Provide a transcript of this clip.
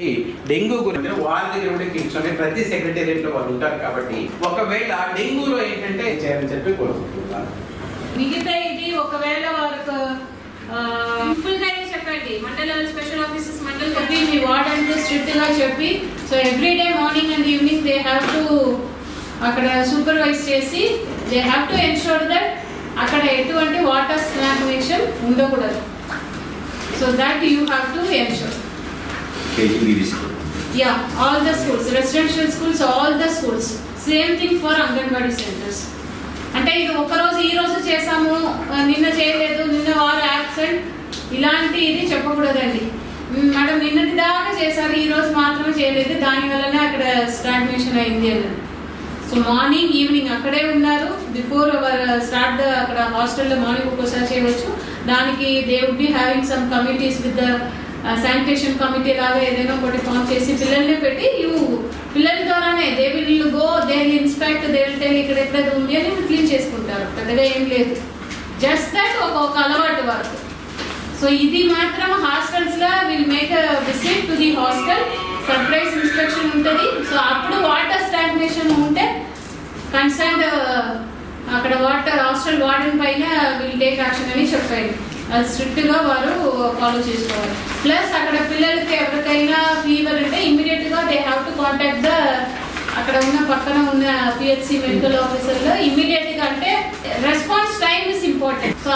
Dengue గురించి వాళ్ళ దగ్గర ఉండే కూర్చొని ప్రతి సెక్రటేరియట్లో వాళ్ళు ఉంటారు కాబట్టి ఒకవేళ డెంగ్యూలో ఏంటంటే చేయాలని చెప్పి కోరుకుంటున్నాను. మిగతా ఇది ఒకవేళ వారికి సింపుల్ గానే చెప్పండి. మండల స్పెషల్ ఆఫీసర్స్ మండల్ చెప్పి మీ వార్డ్ అంటే స్ట్రిక్ట్గా చెప్పి so every day morning and evening they have to అక్కడ సూపర్వైజ్ చేసి they have to ensure that అక్కడ ఎటువంటి వాటర్ స్నాగ్నేషన్ ఉండకూడదు. So that you have to ensure yeah all the schools residential schools all the schools same thing for Anganwadi centers. అంటే ఇది ఒక రోజు ఈ రోజు చేసాము నిన్న చేయలేదు నిన్న వారు యాక్సెంట్ ఇలాంటి ఇది చెప్పకూడదండి. మేడం నిన్నటి దాకా చేశారు ఈ రోజు మాత్రమే చేయలేదు. దాని వల్లనే అక్కడ స్టాగ్నేషన్ అయింది అని సో మార్నింగ్ ఈవినింగ్ అక్కడే ఉన్నారు. బిఫోర్ అవర్ స్టార్ట్ ద అక్కడ హాస్టల్లో మార్నింగ్ ఒక్కోసారి చేయవచ్చు. దానికి they would be having some committees with the sanitation committee లాగా ఏదైనా ఒకటి ఫామ్ చేసి పిల్లల్ని పెట్టి పిల్లల ద్వారానే they will go they will inspect they will tell ఇక్కడ ఎక్కడ ఉంది అని క్లీన్ చేసుకుంటారు. పెద్దగా ఏం లేదు. జస్ట్ దట్ ఒక ఒక అలవాటు వరకు. సో ఇది మాత్రం హాస్టల్స్లో will make visit to the hostel surprise inspection ఉంటుంది. సో అప్పుడు వాటర్ స్టాగ్నేషన్ ఉంటే కన్సర్న్ అక్కడ వాటర్ హాస్టల్ వార్డెన్ పైన విల్ టేక్ యాక్షన్ అని చెప్పారు. అది స్ట్రిక్ట్గా వారు ఫాలో చేసుకోవాలి. ప్లస్ అక్కడ పిల్లలకి ఎవరికైనా ఫీవర్ అంటే ఇమ్మీడియట్గా they have to contact the అక్కడ ఉన్న పక్కన ఉన్న పిహెచ్సి మెడికల్ ఆఫీసర్లో గా అంటే response time is important. So